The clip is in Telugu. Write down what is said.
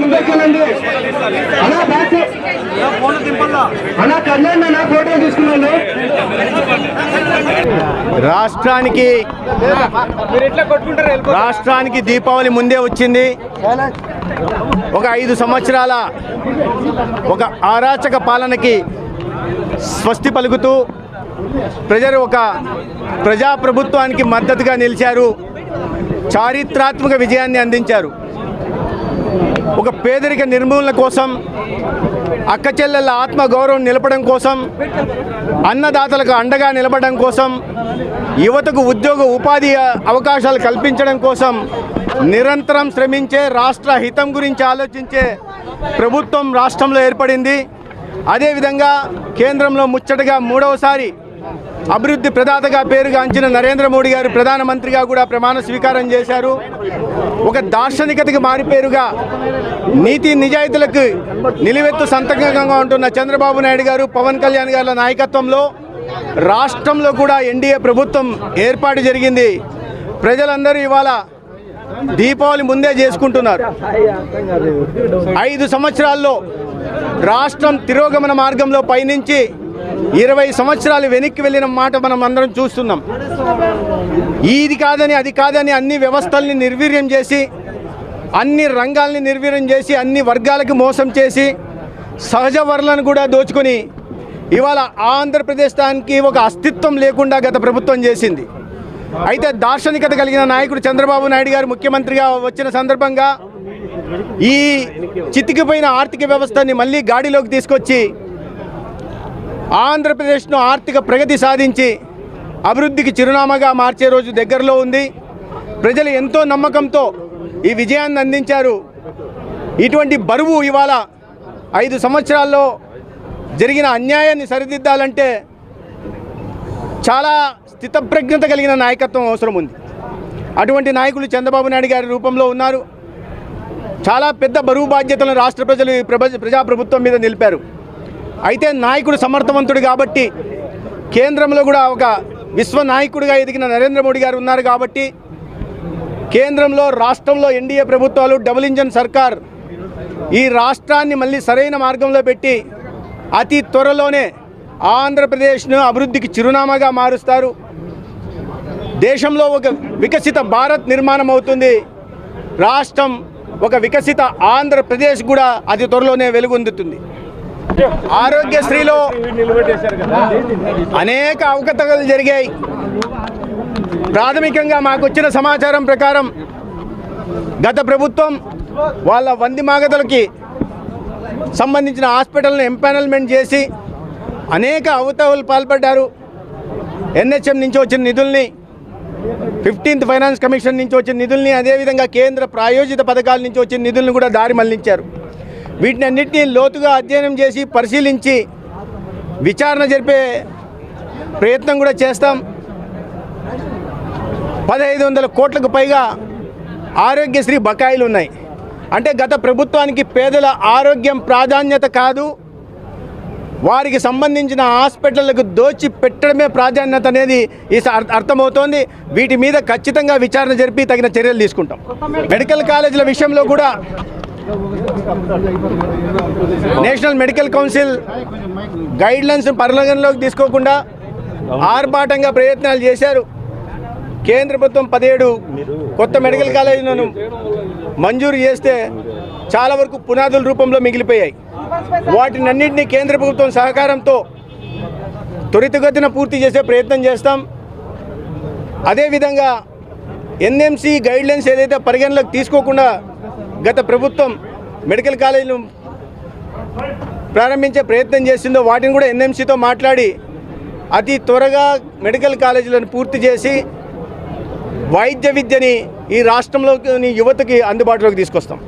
ముందుకెళ్ళండి అలా బ్యాక్ అలా కదండి ఫోటో తీసుకున్నాను రాష్ట్రానికి రాష్ట్రానికి దీపావళి ముందే వచ్చింది. ఒక ఐదు సంవత్సరాల ఒక అరాచక పాలనకి స్వస్తి పలుకుతూ ప్రజలు ఒక ప్రజాప్రభుత్వానికి మద్దతుగా నిలిచారు. చారిత్రాత్మక విజయాన్ని అందించారు. ఒక పేదరిక నిర్మూలన కోసం అక్క చెల్లెళ్ళ ఆత్మగౌరవం నిలపడం కోసం అన్నదాతలకు అండగా నిలబడడం కోసం యువతకు ఉద్యోగ ఉపాధి అవకాశాలు కల్పించడం కోసం నిరంతరం శ్రమించే రాష్ట్ర హితం గురించి ఆలోచించే ప్రభుత్వం రాష్ట్రంలో ఏర్పడింది. అదేవిధంగా కేంద్రంలో ముచ్చటగా మూడవసారి అభివృద్ధి ప్రదాతగా పేరుగాంచిన నరేంద్ర మోడీ గారు ప్రధానమంత్రిగా కూడా ప్రమాణ స్వీకారం చేశారు. ఒక దార్శనికతకి మారిపేరుగా నీతి నిజాయితీలకు నిలువెత్తు సంతకంగా ఉంటున్న చంద్రబాబు నాయుడు గారు పవన్ కళ్యాణ్ గారి నాయకత్వంలో రాష్ట్రంలో కూడా ఎన్డీఏ ప్రభుత్వం ఏర్పాటు జరిగింది. ప్రజలందరూ ఇవాళ దీపావళి ముందే చేసుకుంటున్నారు. ఐదు సంవత్సరాల్లో రాష్ట్రం తిరోగమన మార్గంలో పయనించి ఇరవై సంవత్సరాలు వెనక్కి వెళ్ళిన మాట మనం అందరం చూస్తున్నాం. ఇది కాదని అది కాదని అన్ని వ్యవస్థల్ని నిర్వీర్యం చేసి అన్ని రంగాల్ని నిర్వీర్యం చేసి అన్ని వర్గాలకు మోసం చేసి సహజ వనరులను కూడా దోచుకొని ఇవాళ ఆంధ్రప్రదేశ్ దానికి ఒక అస్తిత్వం లేకుండా గత ప్రభుత్వం చేసింది. అయితే దార్శనికత కలిగిన నాయకుడు చంద్రబాబు నాయుడు గారు ముఖ్యమంత్రిగా వచ్చిన సందర్భంగా ఈ చితికిపోయిన ఆర్థిక వ్యవస్థని మళ్ళీ గాడిలోకి తీసుకొచ్చి ఆంధ్రప్రదేశ్ను ఆర్థిక ప్రగతి సాధించి అభివృద్ధికి చిరునామాగా మార్చే రోజు దగ్గరలో ఉంది. ప్రజలు ఎంతో నమ్మకంతో ఈ విజయాన్ని అందించారు. ఇటువంటి బరువు ఇవాళ ఐదు సంవత్సరాల్లో జరిగిన అన్యాయాన్ని సరిదిద్దాలంటే చాలా స్థితప్రజ్ఞత కలిగిన నాయకత్వం అవసరం ఉంది. అటువంటి నాయకులు చంద్రబాబు నాయుడు గారి రూపంలో ఉన్నారు. చాలా పెద్ద బరువు బాధ్యతలను రాష్ట్ర ప్రజలు ఈ ప్రజాప్రభుత్వం మీద నిలిపారు. అయితే నాయకుడు సమర్థవంతుడు కాబట్టి కేంద్రంలో కూడా ఒక విశ్వ నాయకుడిగా ఎదిగిన నరేంద్ర మోడీ గారు ఉన్నారు కాబట్టి కేంద్రంలో రాష్ట్రంలో ఎన్డీఏ ప్రభుత్వాలు డబుల్ ఇంజన్ సర్కార్ ఈ రాష్ట్రాన్ని మళ్ళీ సరైన మార్గంలో పెట్టి అతి త్వరలోనే ఆంధ్రప్రదేశ్ను అభివృద్ధికి చిరునామాగా మారుస్తారు. దేశంలో ఒక వికసిత భారత్ నిర్మాణం అవుతుంది. రాష్ట్రం ఒక వికసిత ఆంధ్రప్రదేశ్ కూడా అతి త్వరలోనే వెలుగొందుతుంది. ఆరోగ్యశ్రీలో అనేక అవకతవకలు జరిగాయి. ప్రాథమికంగా మాకు వచ్చిన సమాచారం ప్రకారం గత ప్రభుత్వం వాళ్ళ వంది మాగతలకి సంబంధించిన హాస్పిటల్ని ఎంపానల్మెంట్ చేసి అనేక అవతవలు పాల్పడ్డారు. ఎన్హెచ్ఎం నుంచి వచ్చిన నిధుల్ని ఫిఫ్టీన్త్ ఫైనాన్స్ కమిషన్ నుంచి వచ్చిన నిధుల్ని అదేవిధంగా కేంద్ర ప్రాయోజిత పథకాల నుంచి వచ్చిన నిధులను కూడా దారి మళ్ళించారు. వీటిని అన్నింటినీ లోతుగా అధ్యయనం చేసి పరిశీలించి విచారణ జరిపే ప్రయత్నం కూడా చేస్తాం. పదహైదు వందల కోట్లకు పైగా ఆరోగ్యశ్రీ బకాయిలు ఉన్నాయి. అంటే గత ప్రభుత్వానికి పేదల ఆరోగ్యం ప్రాధాన్యత కాదు. వారికి సంబంధించిన హాస్పిటళ్ళకు దోచి పెట్టడమే ప్రాధాన్యత అనేది ఈ స- అర్థమవుతోంది. వీటి మీద ఖచ్చితంగా విచారణ జరిపి తగిన చర్యలు తీసుకుంటాం. మెడికల్ కాలేజీల విషయంలో కూడా నేషనల్ మెడికల్ కౌన్సిల్ గైడ్లైన్స్ పరిగణలోకి తీసుకోకుండా ఆర్భాటంగా ప్రయత్నాలు చేశారు. కేంద్ర ప్రభుత్వం పదిహేడు కొత్త మెడికల్ కాలేజీలను మంజూరు చేస్తే చాలా వరకు పునాదుల రూపంలో మిగిలిపోయాయి. వాటినన్నింటినీ కేంద్ర ప్రభుత్వం సహకారంతో త్వరితగతిన పూర్తి చేసే ప్రయత్నం చేస్తాం. అదేవిధంగా ఎన్ఎంసి గైడ్లైన్స్ ఏదైతే పరిగణలోకి తీసుకోకుండా గత ప్రభుత్వం మెడికల్ కాలేజీలు ప్రారంభించే ప్రయత్నం చేసిందో వాటిని కూడా ఎన్ఎంసీతో మాట్లాడి అతి త్వరగా మెడికల్ కాలేజీలను పూర్తి చేసి వైద్య విద్యని ఈ రాష్ట్రంలోని యువతకి అందుబాటులోకి తీసుకొస్తాం.